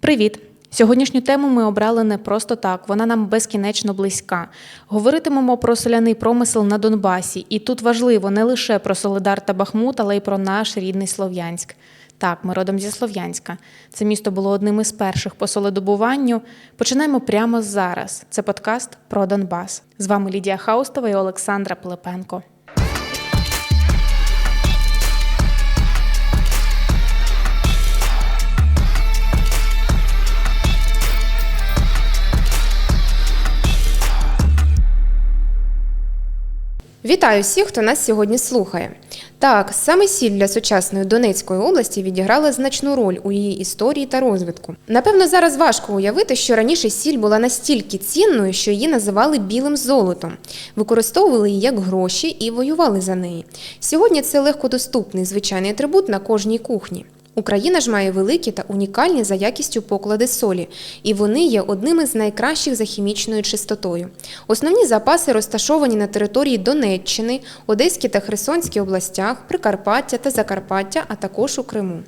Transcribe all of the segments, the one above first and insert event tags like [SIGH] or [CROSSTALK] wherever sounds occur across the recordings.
Привіт! Сьогоднішню тему ми обрали не просто так, вона нам безкінечно близька. Говоритимемо про соляний промисел на Донбасі, і тут важливо не лише про Солидар та Бахмут, але й про наш рідний Слов'янськ. Так, ми родом зі Слов'янська. Це місто було одним із перших по солодобуванню. Починаємо прямо зараз. Це подкаст про Донбас. З вами Лідія Хаустова і Олександра Пилипенко. Вітаю всіх, хто нас сьогодні слухає. Так, саме сіль для сучасної Донецької області відіграла значну роль у її історії та розвитку. Напевно, зараз важко уявити, що раніше сіль була настільки цінною, що її називали білим золотом, використовували її як гроші і воювали за неї. Сьогодні це легкодоступний звичайний атрибут на кожній кухні. Україна ж має великі та унікальні за якістю поклади солі, і вони є одними з найкращих за хімічною чистотою. Основні запаси розташовані на території Донеччини, Одеській та Херсонській областях, Прикарпаття та Закарпаття, а також у Криму.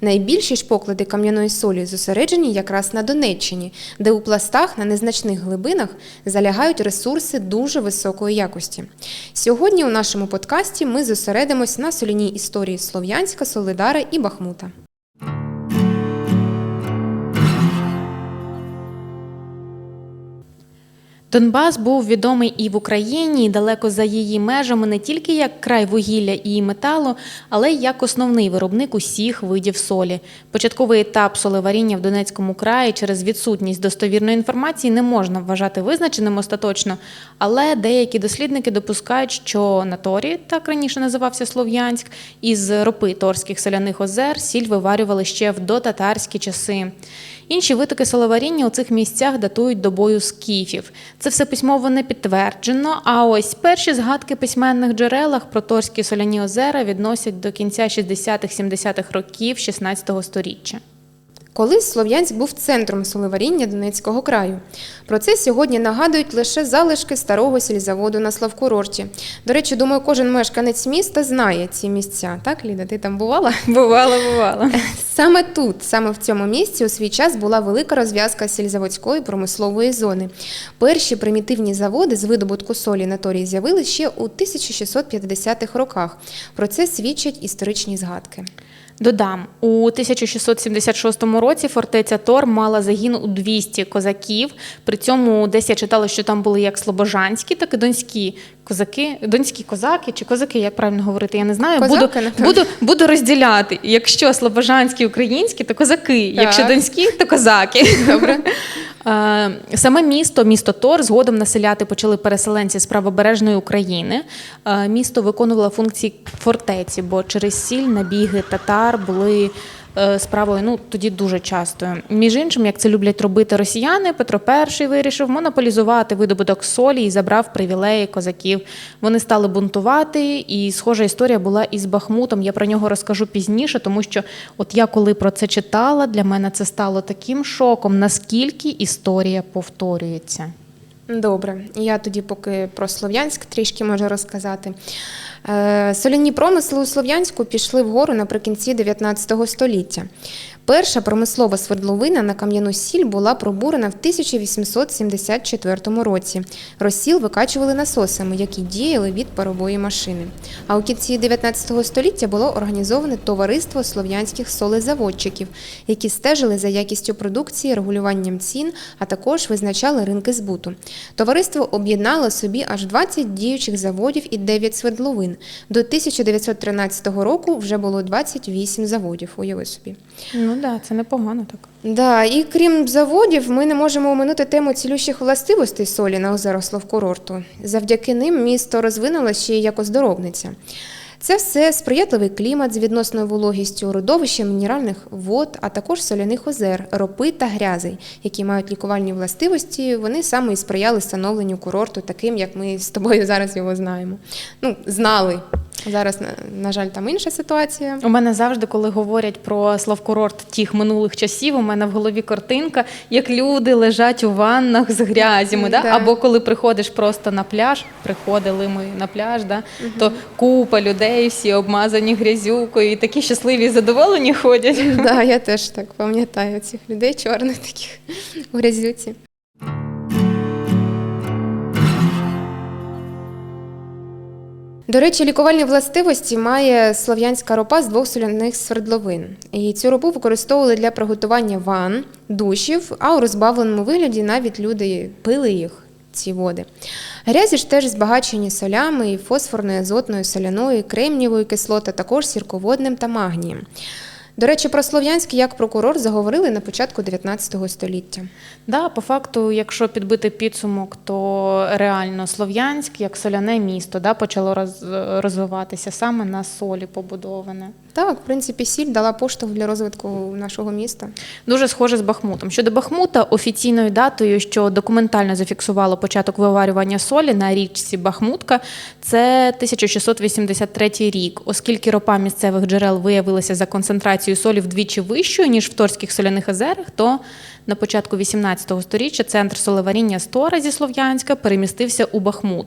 Найбільші ж поклади кам'яної солі зосереджені якраз на Донеччині, де у пластах на незначних глибинах залягають ресурси дуже високої якості. Сьогодні у нашому подкасті ми зосередимось на соляній історії Слов'янська, Солидара і Бахмута. Донбас був відомий і в Україні, і далеко за її межами не тільки як край вугілля і металу, але й як основний виробник усіх видів солі. Початковий етап солеваріння в Донецькому краї через відсутність достовірної інформації не можна вважати визначеним остаточно, але деякі дослідники допускають, що на Торі, так раніше називався Слов'янськ, із ропи торських соляних озер сіль виварювали ще в дотатарські часи. Інші витоки соловаріння у цих місцях датують добою скіфів. Це все письмово не підтверджено. А ось перші згадки письменних джерелах про торські соляні озера відносять до кінця 60-70-х років 16 століття. Колись Слов'янськ був центром солеваріння Донецького краю. Про це сьогодні нагадують лише залишки старого сільзаводу на Славкурорті. До речі, думаю, кожен мешканець міста знає ці місця. Так, Ліда, ти там бувала? [LAUGHS] Бувало, бувало. Саме тут, саме в цьому місці, у свій час була велика розв'язка сільзаводської промислової зони. Перші примітивні заводи з видобутку солі на торії з'явилися ще у 1650-х роках. Про це свідчать історичні згадки. Додам, у 1676 році фортеця Тор мала загін у 200 козаків. При цьому десь я читала, що там були як слобожанські, так і донські козаки, донські козаки чи козаки, як правильно говорити, я не знаю. Козаки, буду, напевно. буду, буду розділяти. Якщо слобожанські українські, то козаки. Так. Якщо донські, то козаки. Добре. [LAUGHS] Саме місто, місто Тор, згодом населяти почали переселенці з правобережної України. Місто виконувало функції фортеці, бо через сіль набіги татар були справою ну тоді дуже часто. Між іншим, як це люблять робити росіяни, Петро І вирішив монополізувати видобуток солі і забрав привілеї козаків. Вони стали бунтувати, і схожа історія була із Бахмутом. Я про нього розкажу пізніше, тому що от я коли про це читала, для мене це стало таким шоком, наскільки історія повторюється. Добре, я тоді поки про Слов'янськ трішки можу розказати. Е, Соляні промисли у Слов'янську пішли вгору наприкінці 19 століття. Перша промислова свердловина на кам'яну сіль була пробурена в 1874 році. Розсіл викачували насосами, які діяли від парової машини. А у кінці 19 століття було організоване товариство слов'янських солезаводчиків, які стежили за якістю продукції, регулюванням цін, а також визначали ринки збуту. Товариство об'єднало собі аж 20 діючих заводів і 9 свердловин. До 1913 року вже було 28 заводів. Уяви собі. Ну так, да, це непогано так. Да, і крім заводів, ми не можемо оминути тему цілющих властивостей солі на озеро Славкурорту. Завдяки ним місто розвинулося ще й як оздоровниця. Це все сприятливий клімат з відносною вологістю, родовище мінеральних вод, а також соляних озер, ропи та грязей, які мають лікувальні властивості. Вони саме і сприяли становленню курорту, таким як ми з тобою [LAUGHS] зараз його знаємо. Ну, знали. Зараз, на, жаль, там інша ситуація. У мене завжди, коли говорять про славкурорт тих минулих часів, у мене в голові картинка, як люди лежать у ваннах з грязями, да? Да. або коли приходиш просто на пляж, приходили ми на пляж, да? то купа людей, всі обмазані грязюкою, і такі щасливі і задоволені ходять. [LAUGHS] Да, я теж так пам'ятаю цих людей чорних таких у грязюці. До речі, лікувальні властивості має слов'янська ропа з двох соляних свердловин. І цю ропу використовували для приготування ван, душів, а у розбавленому вигляді навіть люди пили їх, ці води. Грязі ж теж збагачені солями і фосфорною, азотною, соляною, кремнієвою кислота, також сірководним та магнієм. До речі, про Слов'янськ як прокурор заговорили на початку 19 століття. Да, по факту, якщо підбити підсумок, то реально Слов'янськ, як соляне місто, да, почало роз, розвиватися саме на солі побудоване. Так, в принципі, сіль дала поштовх для розвитку нашого міста. Дуже схоже з Бахмутом. Щодо Бахмута, офіційною датою, що документально зафіксувало початок виварювання солі на річці Бахмутка, це 1683 рік, оскільки ропа місцевих джерел виявилася за концентрацією солі вдвічі вищою, ніж в Торських соляних озерах, то на початку 18 століття центр солеваріння Стора зі Слов'янська перемістився у Бахмут.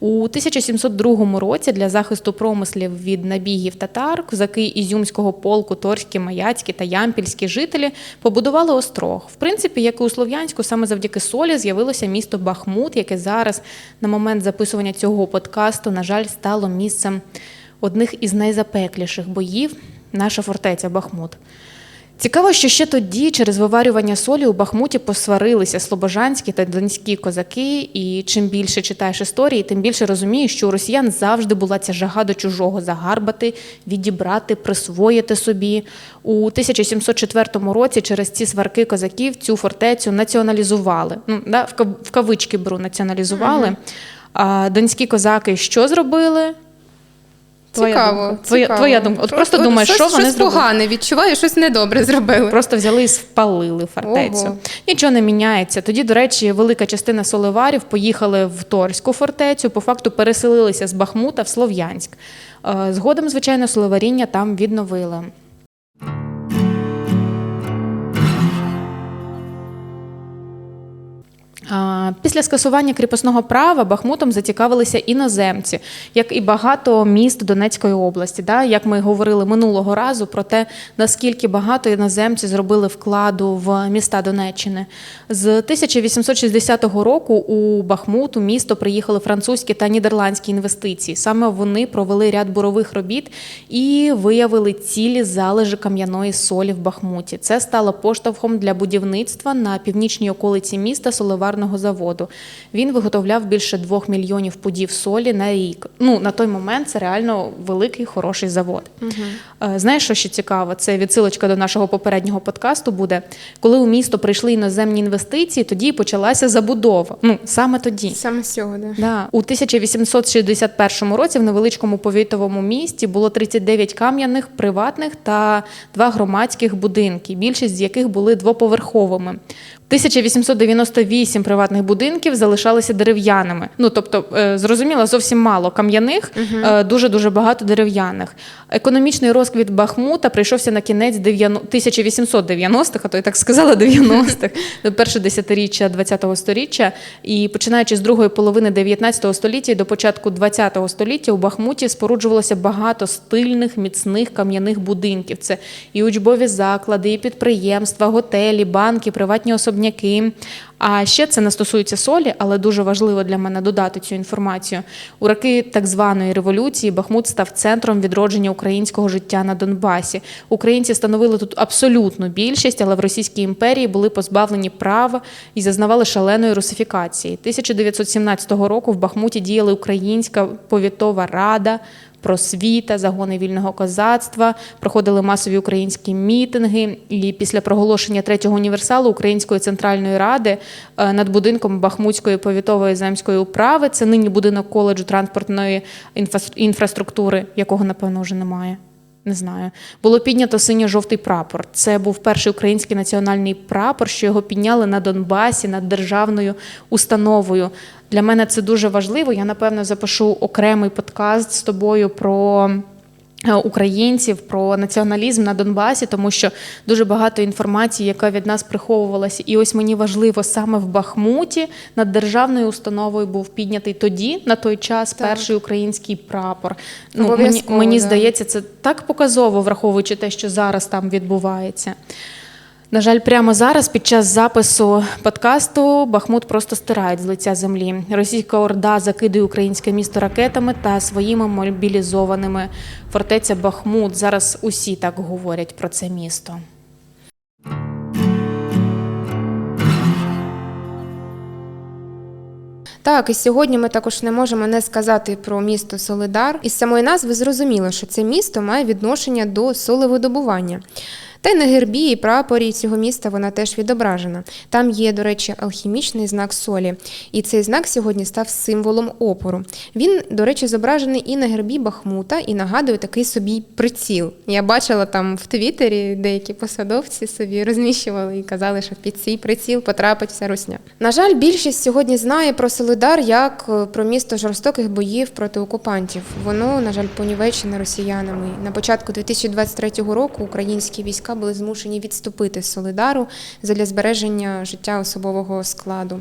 У 1702 році для захисту промислів від набігів татар козаки Ізюмського полку, Торські, Маяцькі та Ямпільські жителі побудували острог. В принципі, як і у Слов'янську, саме завдяки солі з'явилося місто Бахмут, яке зараз на момент записування цього подкасту, на жаль, стало місцем одних із найзапекліших боїв. Наша фортеця Бахмут. Цікаво, що ще тоді, через виварювання солі у Бахмуті посварилися слобожанські та донські козаки. І чим більше читаєш історії, тим більше розумієш, що у росіян завжди була ця жага до чужого загарбати, відібрати, присвоїти собі. У 1704 році через ці сварки козаків цю фортецю націоналізували. Ну, да, в кавички беру націоналізували. А донські козаки що зробили? Твоя цікаво. думка. Твоя, цікаво. твоя думка. От просто от думаєш, щось, що вони щось зробили. погане відчуваю, щось недобре зробили. Просто взяли і спалили фортецю. Ого. Нічого не міняється. Тоді, до речі, велика частина соливарів поїхали в Торську фортецю, по факту переселилися з Бахмута в Слов'янськ. Е, Згодом, звичайно, соливаріння там відновили. Після скасування кріпосного права Бахмутом зацікавилися іноземці, як і багато міст Донецької області. Да? Як ми говорили минулого разу про те, наскільки багато іноземці зробили вкладу в міста Донеччини. З 1860 року у Бахмут у місто приїхали французькі та нідерландські інвестиції. Саме вони провели ряд бурових робіт і виявили цілі залежі кам'яної солі в Бахмуті. Це стало поштовхом для будівництва на північній околиці міста соливарного заводу. Він виготовляв більше двох мільйонів пудів солі на рік. Ну на той момент це реально великий хороший завод. Е, Знаєш, що ще цікаво? Це відсилочка до нашого попереднього подкасту буде. Коли у місто прийшли іноземні інвестиції, тоді почалася забудова. Ну саме тоді. Саме з цього, да. Да. У 1861 році в невеличкому повітовому місті було 39 кам'яних, приватних та два громадських будинки, більшість з яких були двоповерховими. 1898 приватних будинків залишалися дерев'яними. Ну тобто, е, зрозуміло, зовсім мало кам'яних, дуже дуже багато дерев'яних. Економічний розквіт Бахмута прийшовся на кінець 1890-х, а то я так сказала 90-х, [LAUGHS] перше десятиріччя 20-го сторіччя. І починаючи з другої половини 19 століття до початку 20-го століття у Бахмуті споруджувалося багато стильних, міцних кам'яних будинків. Це і учбові заклади, і підприємства, готелі, банки, приватні особняки. А ще це не стосується солі, але дуже важливо для мене додати цю інформацію. У роки так званої революції Бахмут став центром відродження українського життя на Донбасі. Українці становили тут абсолютну більшість, але в Російській імперії були позбавлені права і зазнавали шаленої русифікації. 1917 року в Бахмуті діяли Українська повітова рада. Просвіта, загони вільного козацтва, проходили масові українські мітинги. І після проголошення третього універсалу Української центральної ради е, над будинком Бахмутської повітової земської управи, це нині будинок коледжу транспортної інфра- інфраструктури, якого напевно вже немає. Не знаю, було піднято синьо-жовтий прапор. Це був перший український національний прапор, що його підняли на Донбасі над державною установою. Для мене це дуже важливо. Я напевно запишу окремий подкаст з тобою про. Е, Українців про націоналізм на Донбасі, тому що дуже багато інформації, яка від нас приховувалася, і ось мені важливо саме в Бахмуті над державною установою був піднятий тоді, на той час, Так. перший український прапор. Ну мені, мені да. здається, це так показово, враховуючи те, що зараз там відбувається. На жаль, прямо зараз, під час запису подкасту, Бахмут просто стирають з лиця землі. Російська орда закидує українське місто ракетами та своїми мобілізованими. Фортеця Бахмут. Зараз усі так говорять про це місто. Так, і сьогодні ми також не можемо не сказати про місто Солидар. Із самої назви зрозуміло, що це місто має відношення до солевидобування. Та й на гербі і прапорі цього міста вона теж відображена. Там є, до речі, алхімічний знак солі. І цей знак сьогодні став символом опору. Він, до речі, зображений і на гербі Бахмута, і нагадує такий собі приціл. Я бачила там в Твіттері деякі посадовці собі розміщували і казали, що під цей приціл потрапить вся русня. На жаль, більшість сьогодні знає про Солидар як е, про місто жорстоких боїв проти окупантів. Воно, на жаль, понівечене росіянами. На початку 2023 року українські війська були змушені відступити з Солидару задля збереження життя особового складу.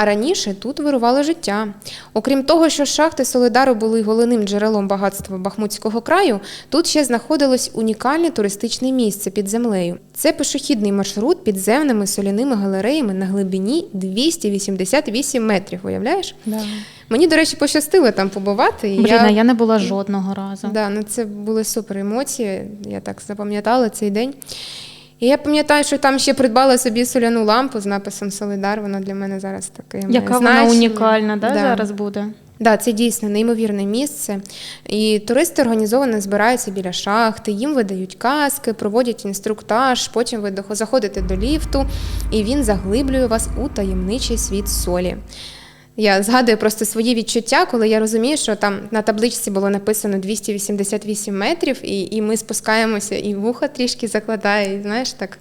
А раніше тут вирувало життя. Окрім того, що шахти Солидару були головним джерелом багатства Бахмутського краю, тут ще знаходилось унікальне туристичне місце під землею. Це пішохідний маршрут підземними соляними галереями на глибині 288 метрів. Уявляєш? Мені, до речі, пощастило там побувати. і Блін, а я не була жодного разу. Да, ну це були супер емоції. Я так запам'ятала цей день. І я пам'ятаю, що там ще придбала собі соляну лампу з написом Солидар. Вона для мене зараз таке. Яка вона унікальна, да, зараз буде? Да, це дійсно неймовірне місце. І туристи організовано збираються біля шахти, їм видають каски, проводять інструктаж, потім ви заходите до ліфту, і він заглиблює вас у таємничий світ солі. Я згадую просто свої відчуття, коли я розумію, що там на табличці було написано 288 метрів, і, і ми спускаємося, і вуха трішки закладає, і знаєш, так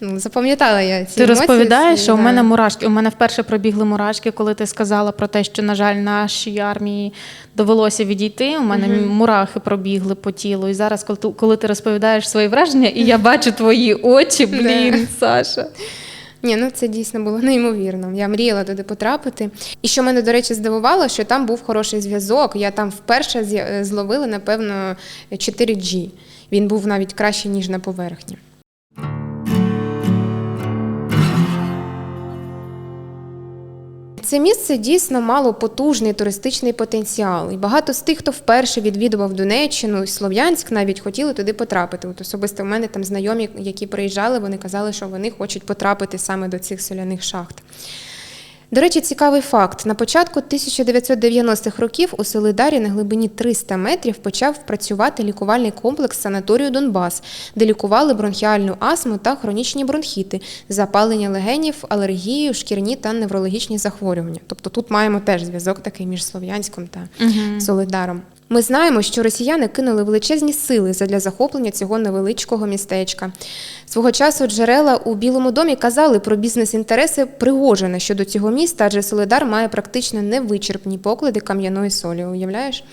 ну, запам'ятала я ці Ти емоції розповідаєш, що у мене мурашки. У мене вперше пробігли мурашки, коли ти сказала про те, що, на жаль, нашій армії довелося відійти. У мене мурахи пробігли по тілу. І зараз, коли ти розповідаєш свої враження, і я бачу твої очі, [LAUGHS] блін, Саша. Ні, ну це дійсно було неймовірно. Я мріяла туди потрапити. І що мене, до речі, здивувало, що там був хороший зв'язок. Я там вперше зловила, напевно, 4G. Він був навіть краще, ніж на поверхні. Це місце дійсно мало потужний туристичний потенціал, і багато з тих, хто вперше відвідував Донеччину і Слов'янськ, навіть хотіли туди потрапити. От особисто в мене там знайомі, які приїжджали, вони казали, що вони хочуть потрапити саме до цих соляних шахт. До речі, цікавий факт: на початку 1990-х років у Солидарі на глибині 300 метрів почав працювати лікувальний комплекс санаторію Донбас, де лікували бронхіальну астму та хронічні бронхіти, запалення легенів, алергію, шкірні та неврологічні захворювання. Тобто тут маємо теж зв'язок такий між Слов'янськом та Солидаром. Ми знаємо, що росіяни кинули величезні сили задля захоплення цього невеличкого містечка. Свого часу джерела у Білому домі казали про бізнес-інтереси Пригожина щодо цього міста, адже Солидар має практично невичерпні поклади кам'яної солі. Уявляєш?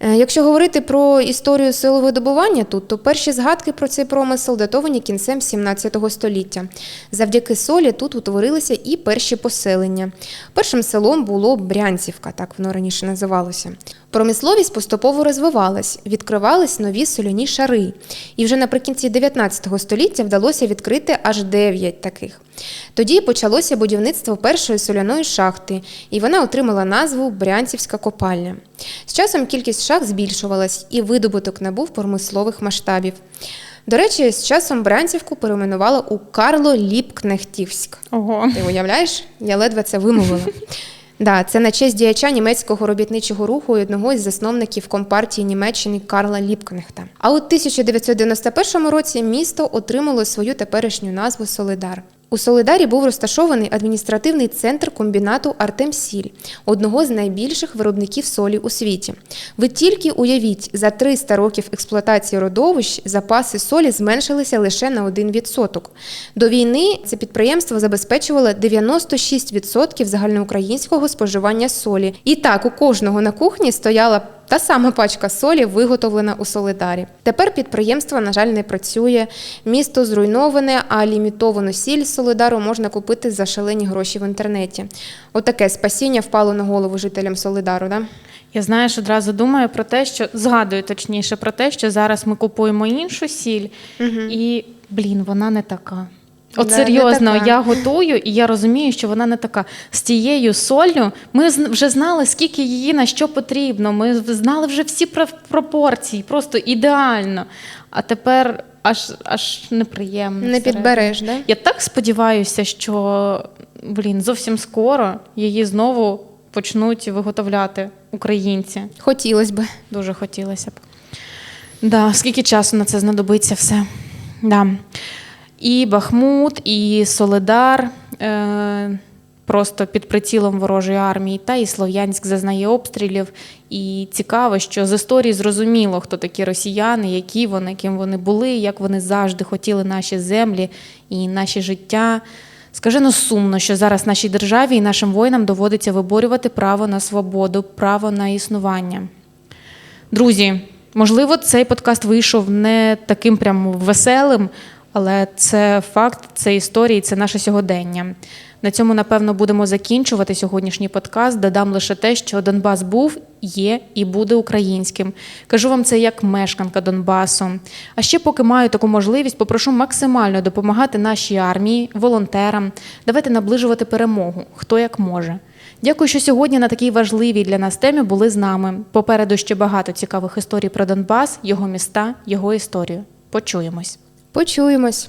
Е, Якщо говорити про історію силовидобування тут, то перші згадки про цей промисел датовані кінцем 17 століття. Завдяки солі тут утворилися і перші поселення. Першим селом було Брянцівка, так воно раніше називалося. Промисловість поступово розвивалась, відкривались нові соляні шари. І вже наприкінці 19 століття вдалося відкрити аж 9 таких. Тоді почалося будівництво першої соляної шахти, і вона отримала назву Брянцівська копальня. З часом кількість шахт збільшувалась, і видобуток набув промислових масштабів. До речі, з часом Брянцівку перейменували у Карло Ліпкнехтівськ. Ого. Ти уявляєш? Я ледве це вимовила. Да, це на честь діяча німецького робітничого руху і одного із засновників компартії Німеччини Карла Ліпкнехта. А у 1991 році місто отримало свою теперішню назву Солидар. У Солидарі був розташований адміністративний центр комбінату Артемсіль, одного з найбільших виробників солі у світі. Ви тільки уявіть, за 300 років експлуатації родовищ запаси солі зменшилися лише на 1%. До війни це підприємство забезпечувало 96% загальноукраїнського споживання солі. І так у кожного на кухні стояла та сама пачка солі, виготовлена у Солидарі. Тепер підприємство, на жаль, не працює. Місто зруйноване, а лімітовану сіль з Солидару можна купити за шалені гроші в інтернеті. Отаке спасіння впало на голову жителям Солидару. Да? Я знаєш, одразу думаю про те, що згадую точніше про те, що зараз ми купуємо іншу сіль, і блін, вона не така. От не серйозно, така. я готую, і я розумію, що вона не така. З тією соллю ми вже знали, скільки її на що потрібно. Ми знали вже всі пропорції, просто ідеально. А тепер аж аж неприємно. Не підбереш, да? Я так сподіваюся, що блін, зовсім скоро її знову почнуть виготовляти українці. Хотілося б. Дуже хотілося б. Да, скільки часу на це знадобиться все. Да. І Бахмут, і Соледар е, просто під прицілом ворожої армії, та і Слов'янськ зазнає обстрілів. І цікаво, що з історії зрозуміло, хто такі росіяни, які вони, ким вони були, як вони завжди хотіли наші землі і наші життя. Скажено сумно, що зараз нашій державі і нашим воїнам доводиться виборювати право на свободу, право на існування. Друзі, можливо, цей подкаст вийшов не таким прям веселим, але це факт, це історії, це наше сьогодення. На цьому, напевно, будемо закінчувати сьогоднішній подкаст. Додам лише те, що Донбас був, є і буде українським. Кажу вам це як мешканка Донбасу. А ще, поки маю таку можливість, попрошу максимально допомагати нашій армії, волонтерам, давайте наближувати перемогу, хто як може. Дякую, що сьогодні на такій важливій для нас темі були з нами. Попереду ще багато цікавих історій про Донбас, його міста, його історію. Почуємось. Почуємось.